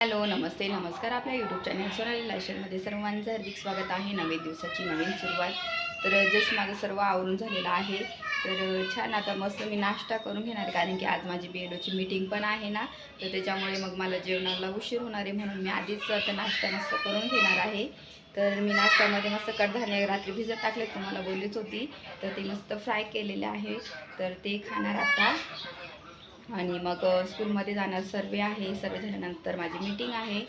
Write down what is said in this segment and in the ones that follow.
Hello नमस्ते नमस्कार. आपल्या YouTube channel Sonali लायशनमध्ये सर्वांचं हार्दिक स्वागत आहे. नवीन दिवसाची नवीन सुरुवात. तर जस्ट माझं सर्व आवरून झालेलं आहे. तर छान आता मस्त मी नाश्ता करून घेणार कारण की आज माझी बी एडोची मीटिंग पण आहे ना. तर त्याच्यामुळे मग मला जेवणाला उशीर होणार आहे. म्हणून मी आधीच आता नाश्ता मस्त करून घेणार आहे. तर मी नाश्त्यामध्ये मस्त कडधान्य रात्री भिजत टाकले तुम्हाला बोललीच होती. तर ते मस्त फ्राय केलेले आहे. तर ते खाणार आता. आणि मग स्कूलमध्ये जाणार सर्वे आहे. सर्वे झाल्यानंतर माझी मीटिंग आहे.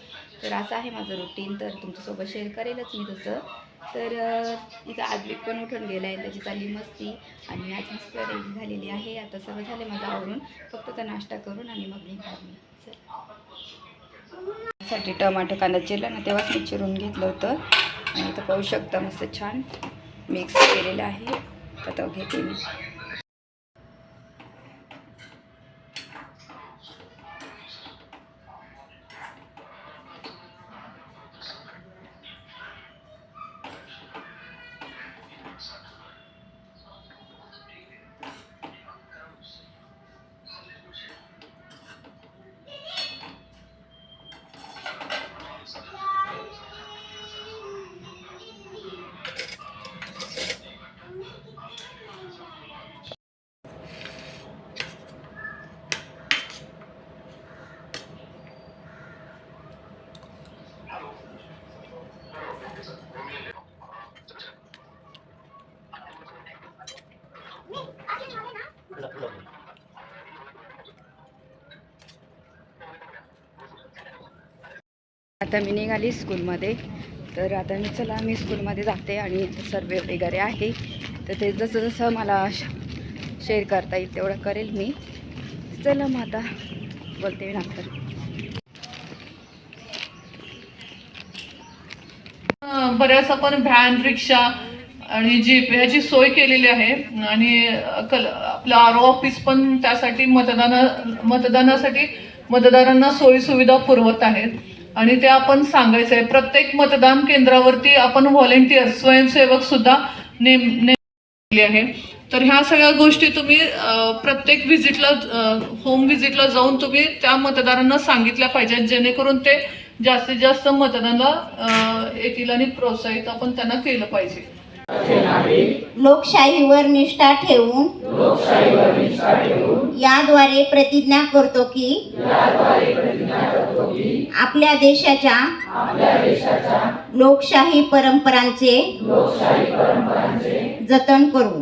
तर असं आहे माझं रुटीन तर तुमच्यासोबत शेअर करेलच मी तसं. तर तिथं इथं पण उठून गेला आहे. त्याची चालली मस्ती. आणि मी आज मस्त रेडी झालेली आहे. आता सर्व झाले माझं आवरून. फक्त तर नाश्ता करून आणि मग निघणार मी. चल. साठी टमाटो कांदा चिरला ना तेव्हाच मी चिरून घेतलं होतं. आणि इथं पाहू शकता मस्त छान मिक्स केलेलं आहे. आता घेते मी. आता मी निघाली स्कूलमध्ये. तर आता मी चला मी स्कूलमध्ये जाते आणि सर्वे वगैरे आहे. तर ते जसं जसं मला शेअर करता येईल तेवढं करेल मी. चला मग आता बोलते नंतर. बऱ्याच आपण व्हॅन रिक्षा आणि जीप ह्याची सोय केलेली आहे. आणि कल आपलं आर ओ ऑफिस पण त्यासाठी मतदाना मतदानासाठी मतदारांना सोयीसुविधा पुरवत आहेत. आणि ते आपण सांगायचं आहे प्रत्येक मतदान केंद्रावरती आपण व्हॉलेंटियर स्वयंसेवक सुद्धा नेम नेमले आहे. तर ह्या सगळ्या गोष्टी तुम्ही प्रत्येक व्हिजिटला होम व्हिजिटला जाऊन तुम्ही त्या मतदारांना सांगितल्या पाहिजेत जेणेकरून ते जास्तीत जास्त मतदानाला येतील आणि प्रोत्साहित आपण त्यांना केलं पाहिजे. लोकशाहीवर निष्ठा ठेवून याद्वारे प्रतिज्ञा करतो की आपल्या देशाच्या लोकशाही परंपरांचे जतन करू.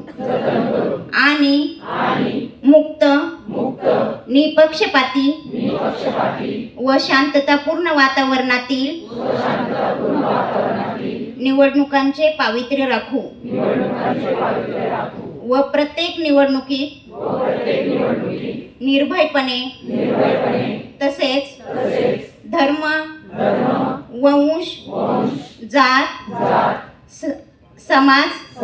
आणि मुक्त निपक्षपाती व शांततापूर्ण वातावरणातील निवडणुकांचे पावित्र्य राखू. व प्रत्येक निवडणुकीत निर्भयपणे तसेच धर्म वंश जात स- समाज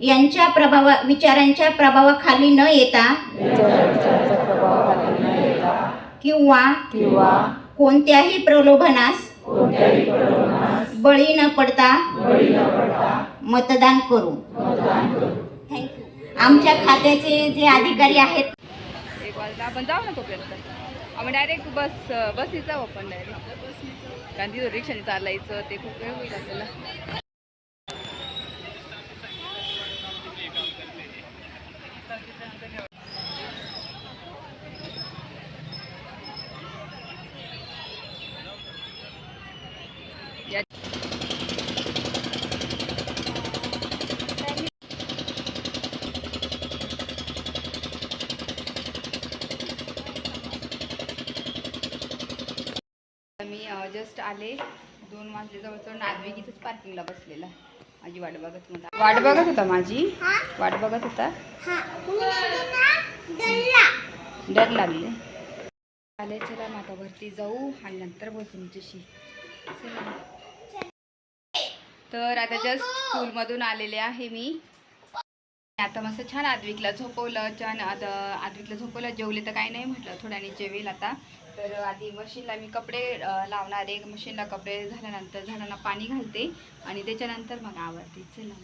यांच्या प्रभावा विचारांच्या प्रभावाखाली न येता किंवा किंवा कोणत्याही प्रलोभनास बळी न पडता मतदान करू. थँक्यू आमच्या खात्याचे जे अधिकारी आहेत आम्ही डायरेक्ट बस बसने जाऊ आपण डायरेक्ट कारण तिथं रिक्षाने चालायचं ते खूप वेळ होईल आपल्याला या मी जस्ट आले. दोन वाजले जवळजवळ. नागरिक इथंच पार्किंगला बसलेला. माझी वाट बघत होता. वाट बघत होता माझी वाट बघत होता? डर लागले आले चला मग आता वरती जाऊ आणि नंतर बोलतो तुमच्याशी. तर आता जस्ट स्कूलमधून आलेले आहे मी. आता मस्त छान आद्विकला झोपवलं. छान आता आद्विकला झोपवलं. जेवले तर काही नाही म्हटलं. थोड्याने जेवेल आता. तर आधी मशीनला मी कपडे लावणार आहे. मशीनला कपडे झाल्यानंतर झाडांना पाणी घालते आणि त्याच्यानंतर मग आवडते चला.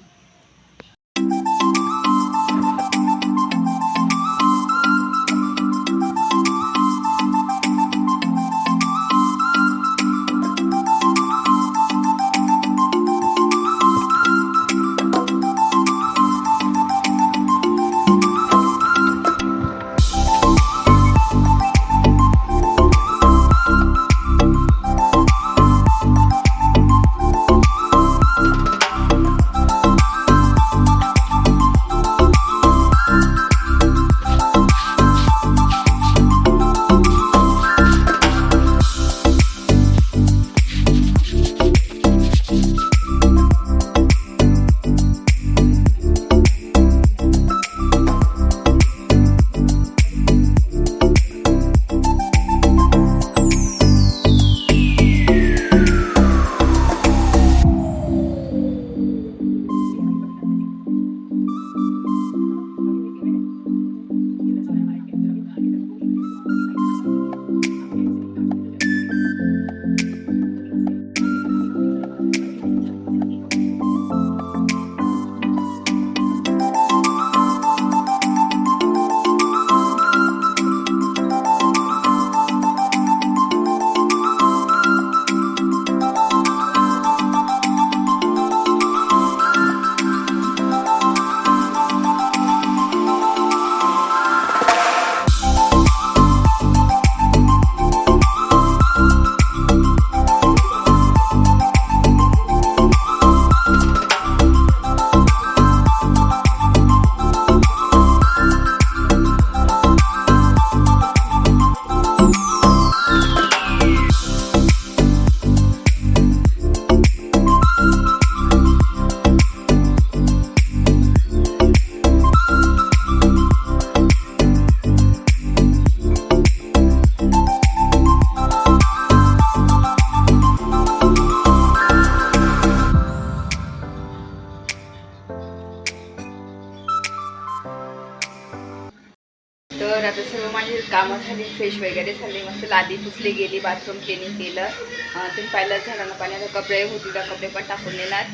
झाली फ्रेश वगैरे झाले मस्त लादी पुसली गेली बाथरूम क्लिनिंग केलं. तुम्ही पाहिलं झालं ना पाण्याचा कपडे होती त्या कपडे पण टाकून देणार.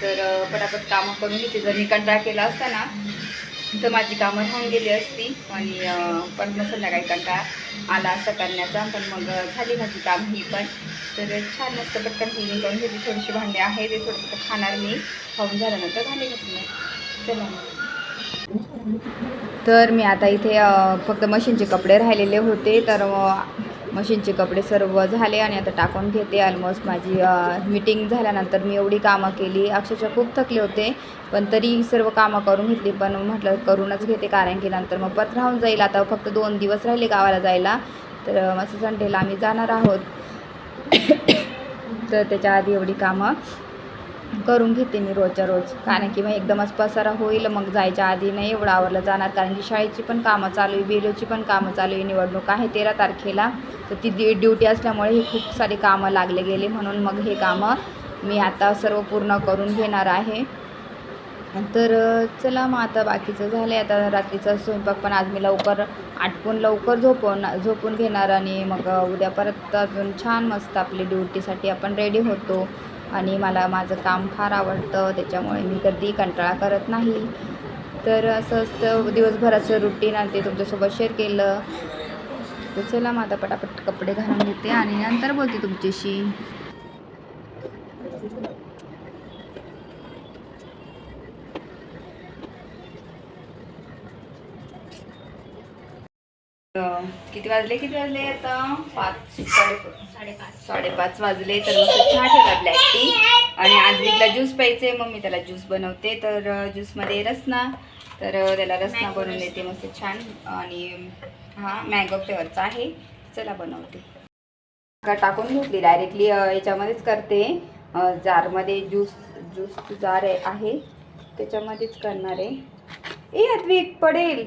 तर पटापट कामं करून घेते. जर मी कंटाळा केला असता ना तर माझी कामं राहून गेली असती. आणि पण मग संध्याकाळी कंटाळा आला असं करण्याचा. पण मग झाली माझी काम ही पण. तर छान मस्त पटकन क्लिनिंग करून घेतली थोडीशी भांडे आहे ते थोडंसं खाणार मी. खाऊन झाल्यानंतर भांडे घासणार. चला मग. तर मी आता इथे फक्त मशीनचे कपडे राहिलेले होते तर मशीनचे कपडे सर्व झाले आणि आता टाकून घेते. ऑलमोस्ट माझी मीटिंग झाल्यानंतर मी एवढी कामं केली. अक्षरशः खूप थकले होते पण तरी सर्व कामं करून घेतली पण म्हटलं करूनच घेते कारण की नंतर मग परत राहून जाईल. आता फक्त दोन दिवस राहिले गावाला जायला तर असं मस्त संडेला आम्ही जाणार आहोत. तर त्याच्या आधी एवढी कामं. करून घेते मी रोजच्या रोज. कारण की मग एकदमच पसारा होईल मग जायच्या आधी नाही एवढं आवरलं जाणार. कारण की शाळेची पण कामं चालू आहे बिलोची पण कामं चालू आहे निवडणूक आहे तेरा तारखेला. तर ती डी ड्युटी असल्यामुळे ही खूप सारी कामं लागले गेले. म्हणून मग हे कामं मी आता सर्व पूर्ण करून घेणार आहे. तर चला मग आता बाकीचं झालं आहे आता रात्रीचा स्वयंपाक पण आज मी लवकर आटपून लवकर झोपून झोपून घेणार आणि मग उद्या परत अजून छान मस्त आपली ड्युटीसाठी आपण रेडी होतो. आणि मला माझं काम फार आवडतं त्याच्यामुळे मी कधी कंटाळा करत नाही. तर असं असतं दिवसभराचं रुटीन आणि ते तुमच्यासोबत शेअर केलं. तर चला मग आता पटापट कपडे घालून घेते आणि नंतर बोलते तुमच्याशी. किती वाजले किती वाजले आता? पाच साडे साडेपाच. साडेपाच वाजले तर मस्त चहा ठेवला ब्लॅक टी आणि आजवीकला ज्यूस प्यायचे मग मी त्याला ज्यूस बनवते तर ज्यूसमध्ये रसना. तर त्याला रसना बनवून देते मस्त छान. आणि हा मँगो फ्लेवरचा आहे. चला बनवते. का टाकून घेतली डायरेक्टली याच्यामध्येच करते. जारमध्ये ज्यूस ज्यूस जार आहे- त्याच्यामध्येच करणार आहे. ए अद्विक पडेल.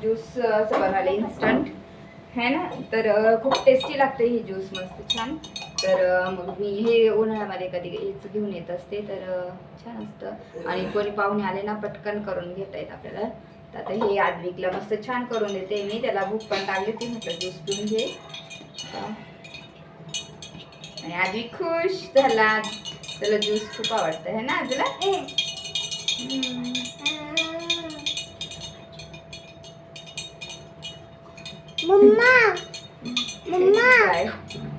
ज्यूस असं बनवले इन्स्टंट है ना? तर खूप टेस्टी लागते ही ज्यूस मस्त छान. तर मग मी हे उन्हाळ्यामध्ये कधी हेच घेऊन येत असते. तर छान असतं. आणि कोणी पाहुणे आले ना पटकन करून घेता येत आपल्याला. तर आता हे आदविकला मस्त छान करून देते मी. त्याला भूक पण लागली ती म्हटलं ज्यूस पिऊन घे. आणि आधी खुश झाला. त्याला ज्यूस खूप आवडतं. है ना तुला मम्मा मम्मा?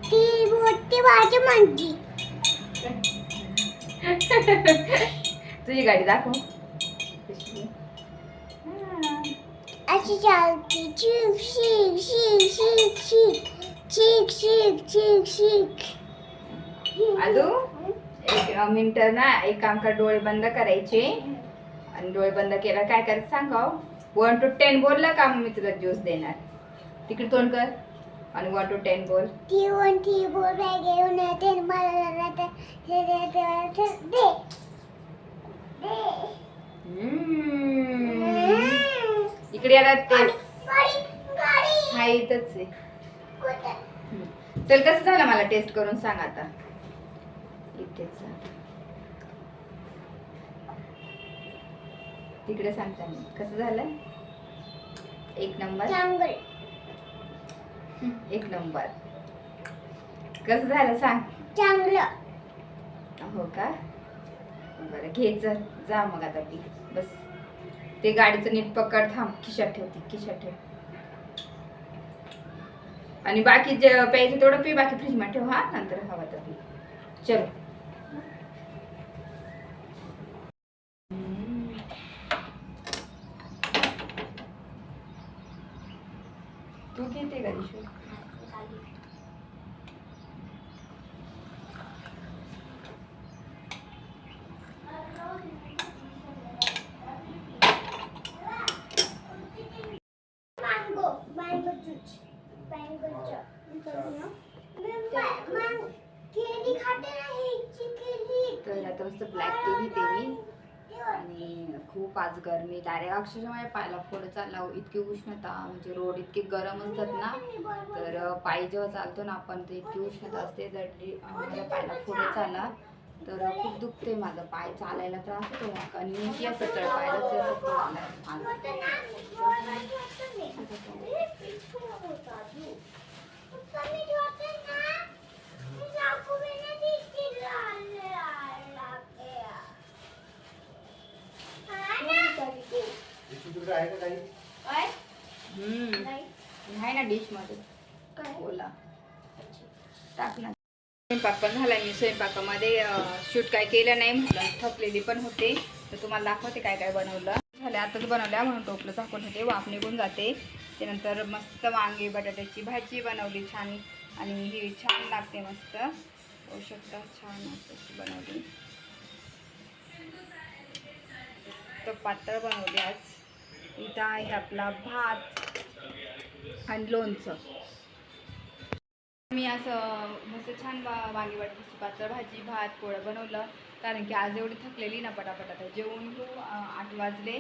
ती मोठी भाजी म्हणती. तुझी गाडी दाखव. अशी चालती शिक शिक शिक शिक शिक शिक शिक शिक शिक. आदू एक मिनिट ना एक काम कर डोळे बंद करायचे. आणि डोळे बंद केला काय करायचं सांगाव? वन टू टेन बोलला का मग मी तुला ज्यूस देणार? तिकडे तोंड कर. आणि वन टू टेन बोल. ती कोणती बोल घेऊन येते. मला जरा ते- ते- ते- ते- दे. दे. हम्म. इकडे याला टेस्ट गाडी गाडी. हा इथंच आहे कुठे? हम्म. चल कसं झालं मला टेस्ट करून सांग आता. इथेच. तिकडे सांगता मी. कसं झालं? एक नंबर. चांगलं. एक नंबर. कसं झालं सांग? चांगलं. हो का? बरं घे चल जा मग आता पी बस. ते गाडीचं नीट पकड थांब. खिशात ठेवते खिशात ठेव. आणि बाकी जे प्यायचं तेवढं पी बाकी फ्रीजमध्ये ठेव हा? नंतर हवा तर. चल तू घेते का दिशू मस्त ब्लॅक टी घेते मी आणि खूप आज गरमी डायरेक्ट अक्षरशः माझ्या पायाला फोड चालला. इतकी उष्णता म्हणजे रोड इतके गरम असतात ना तर पाय पायी जेव्हा चालतो ना आपण तर इतकी उष्णता असते जर माझ्या पायाला फोड चालला. तर खूप दुखते माझं. पाय चालायला त्रास होतो आणि मी असं तर पायला तुझ्याकडे आहे का काही? हम्म. आहे ना डिशमध्ये बोला टाक ना स्वयंपाक पण झाला मी. स्वयंपाकामध्ये शूट काय केलं नाही म्हटलं थकलेली पण होते. तर तुम्हाला दाखवते काय काय बनवलं. झालं आताच बनवल्या म्हणून टोपलं झाकून होते वाफ निघून जाते. त्यानंतर मस्त वांगी बटाट्याची भाजी बनवली छान. आणि ही छान लागते मस्त. होऊ शकता छान अशी बनवली. तर पातळ बनवली आज. इथं आहे आपला भात आणि लोणचं. मी असं मस्त छान वा वांगी वाटली पातळ भाजी भात पोळं बनवलं. कारण की आज एवढी थकलेली ना पटापट आता जेवून घेऊ आठ वाजले.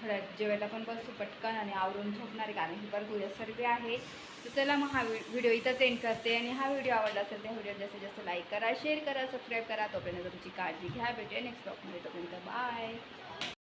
थोड्या जेवायला पण बसू पटकन आणि आवरून झोपणार आहे. कारण की परत उद्या सर्वे आहे. तर चला मग हा व्हिडिओ इथंच एंड करते. आणि हा व्हिडिओ आवडला असेल त्या व्हिडिओ जास्तीत जास्त लाईक करा शेअर करा सबस्क्राईब करा. तोपर्यंत तुमची काळजी घ्या. भेटूया नेक्स्ट ब्लॉगमध्ये तोपर्यंत बाय